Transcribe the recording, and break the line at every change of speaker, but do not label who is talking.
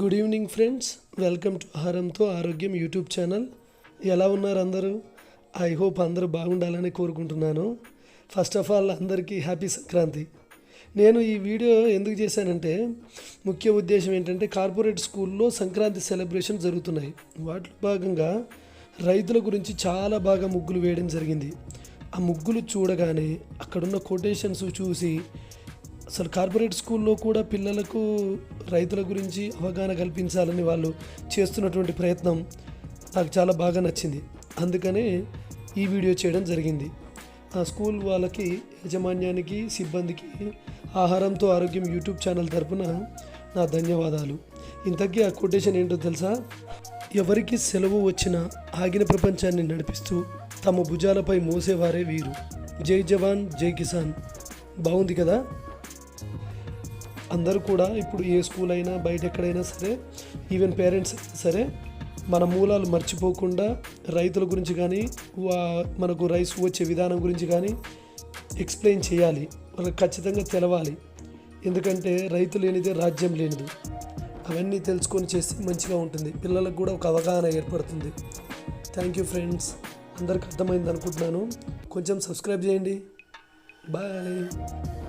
Good evening friends welcome to ఆహారంతో ఆరోగ్యం YouTube channel ఎలా ఉన్నారు అందరూ? ఐ హోప్ అందరూ బాగుండాలని కోరుకుంటున్నాను. ఫస్ట్ ఆఫ్ ఆల్ అందరికీ హ్యాపీ సంక్రాంతి నేను ఈ వీడియో ఎందుకు చేశానంటే ముఖ్య ఉద్దేశం ఏంటంటే కార్పొరేట్ స్కూల్లో సంక్రాంతి సెలబ్రేషన్ జరుగుతున్నాయి. వాటిలో భాగంగా రైతుల గురించి చాలా బాగా ముగ్గులు వేయడం జరిగింది. ఆ ముగ్గులు చూడగానే అక్కడున్న కొటేషన్స్ చూసి అసలు కార్పొరేట్ స్కూల్లో కూడా పిల్లలకు రైతుల గురించి అవగాహన కల్పించాలని వాళ్ళు చేస్తున్నటువంటి ప్రయత్నం నాకు చాలా బాగా నచ్చింది. అందుకనే ఈ వీడియో చేయడం జరిగింది. ఆ స్కూల్ వాళ్ళకి యాజమాన్యానికి సిబ్బందికి ఆహారంతో ఆరోగ్యం యూట్యూబ్ ఛానల్ తరపున నా ధన్యవాదాలు. ఇంతకీ ఆ కొటేషన్ ఏంటో తెలుసా? ఎవరికి సెలవు వచ్చినా ఆగిన ప్రపంచాన్ని నడిపిస్తూ తమ భుజాలపై మోసేవారే వీరు. జై జవాన్ జై కిసాన్. బాగుంది కదా? అందరూ కూడా ఇప్పుడు ఏ స్కూల్ అయినా బయట ఎక్కడైనా సరే ఈవెన్ పేరెంట్స్ సరే మన మూలాలు మర్చిపోకుండా రైతుల గురించి కానీ వా మనకు రైస్ వచ్చే విధానం గురించి కానీ ఎక్స్ప్లెయిన్ చేయాలి. వాళ్ళకి ఖచ్చితంగా తెలవాలి. ఎందుకంటే రైతు లేనిదే రాజ్యం లేనిది. అవన్నీ తెలుసుకొని చేస్తే మంచిగా ఉంటుంది. పిల్లలకు కూడా ఒక అవగాహన ఏర్పడుతుంది. థ్యాంక్ యూ ఫ్రెండ్స్ అందరికి అర్థమైంది అనుకుంటున్నాను. కొంచెం సబ్స్క్రైబ్ చేయండి. బాయ్